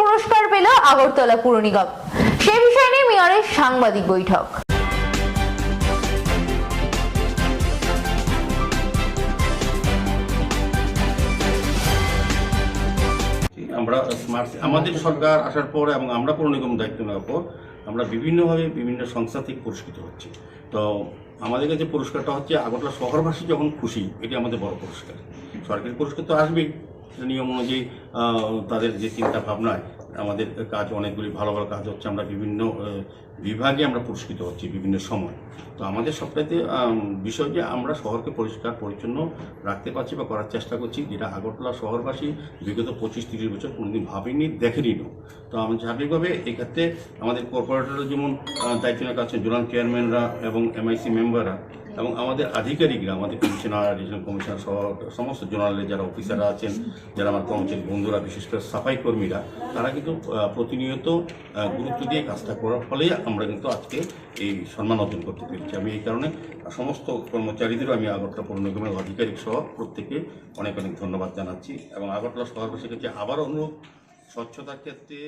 পুরস্কার পেল আগরতলা পুর নিগম। সে বিষয় নিয়ে মেয়রের সাংবাদিক বৈঠক। আমরা আমাদের সরকার আসার পর এবং আমরা পৌর নিগম দায়িত্ব নেওয়ার পর আমরা বিভিন্নভাবে বিভিন্ন সংস্থা থেকে পুরস্কৃত হচ্ছি। তো আমাদের কাছে পুরস্কারটা হচ্ছে আগরতলা শহরবাসী যখন খুশি, এটি আমাদের বড় পুরস্কার। সরকারি পুরস্কার তো আসবেই। নিয়ম অনুযায়ী তাদের যে চিন্তা ভাবনায় আমাদের কাজ অনেকগুলি ভালো ভালো কাজ হচ্ছে, আমরা বিভিন্ন বিভাগে আমরা পুরস্কৃত হচ্ছি বিভিন্ন সময়। তো আমাদের সবটাইতে বিষয় যে আমরা শহরকে পরিষ্কার, পরিচ্ছন্ন রাখতে পারছি বা করার চেষ্টা করছি, যেটা আগরতলা শহরবাসী বিগত পঁচিশ তিরিশ বছর কোনোদিন ভাবেনি দেখেনি তো আমি স্বাভাবিকভাবে এই ক্ষেত্রে আমাদের কর্পোরেটররা যেমন দায়িত্ব নেওয়ার কাছে জোনাল চেয়ারম্যানরা এবং এমআইসি মেম্বাররা এবং আমাদের আধিকারিকরা, আমাদের কমিশনার রিজনাল কমিশনার সহ সমস্ত জোনালের যারা অফিসাররা আছেন, যারা আমার কর্মচারী বন্ধুরা, বিশেষ করে সাফাই কর্মীরা, তারা কিন্তু প্রতিনিয়ত গুরুত্ব দিয়ে কাজটা করার ফলেই আমরা কিন্তু আজকে এই সম্মান অর্জন করতে পেরেছি। আমি এই কারণে সমস্ত কর্মচারীদেরও আমি আগরতলা পৌর নিগমের আধিকারিক সহ প্রত্যেকে অনেক অনেক ধন্যবাদ জানাচ্ছি এবং আগরতলা শহরবাসীর কাছে আবার অনুরোধ স্বচ্ছতার ক্ষেত্রে